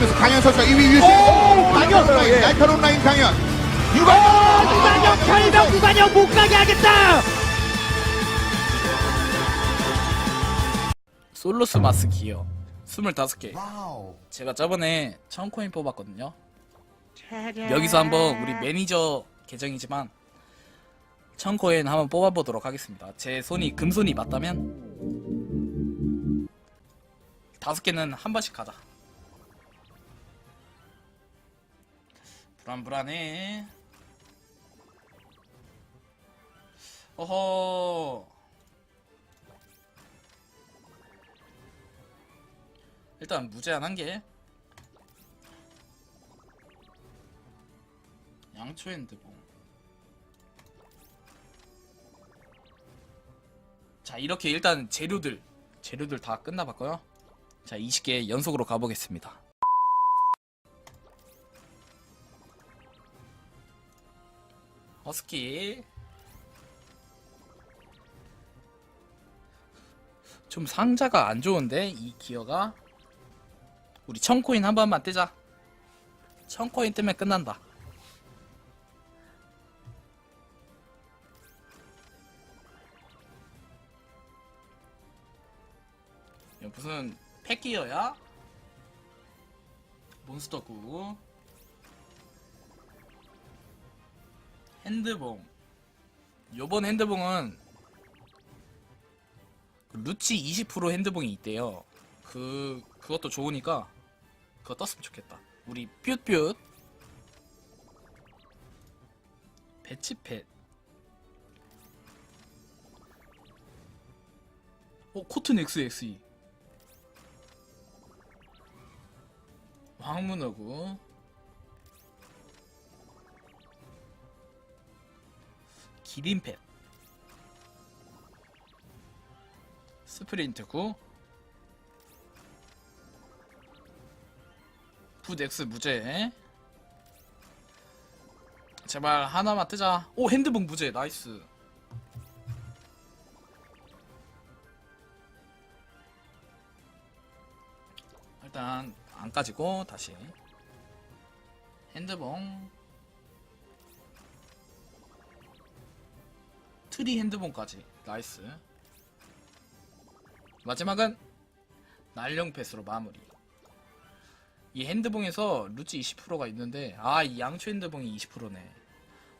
그래서 강현 선수가 2위 유시. 오, 강현! 라인, 예. 날카로운 라인 강현. 어, 유관. 유관영 철벽 유관영 못 가게 하겠다. 솔로스 마스 기어 25개 제가 저번에 1000코인 뽑았거든요 여기서 한번 우리 매니저 계정이지만 1000코인 한번 뽑아보도록 하겠습니다 제 손이 금손이 맞다면 다섯 개는 한 번씩 가자 불안불안해 어허 일단 무제한 한 개. 양초 핸드봉. 자, 이렇게 일단 재료들 재료들 다 끝나봤고요. 자, 20개 연속으로 가보겠습니다. 허스키 좀 상자가 안 좋은데 이 기어가 우리 천코인 한 번만 뜨자. 천코인 뜨면 끝난다. 무슨 팩기어야? 몬스터 구 핸드봉. 요번 핸드봉은 그 루치 20% 핸드봉이 있대요. 그 그것도 좋으니까 그거 떴으면 좋겠다. 우리 뾰뾰 배치펫. 어 코튼 XXE 황문어구 기린펫 스프린트구. 붓X 무죄. 제발 하나만 뜨자. 오 핸드봉 무죄. 나이스. 일단 안 까지고 다시. 핸드봉 트리 핸드봉까지. 나이스. 마지막은 날령 패스로 마무리. 이 핸드봉에서 루치 20%가 있는데 아 이 양초 핸드봉이 20%네.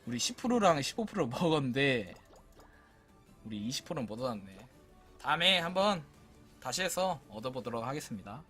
우리 10%랑 15% 먹었는데 우리 20%는 못 얻었네. 다음에 한번 다시 해서 얻어보도록 하겠습니다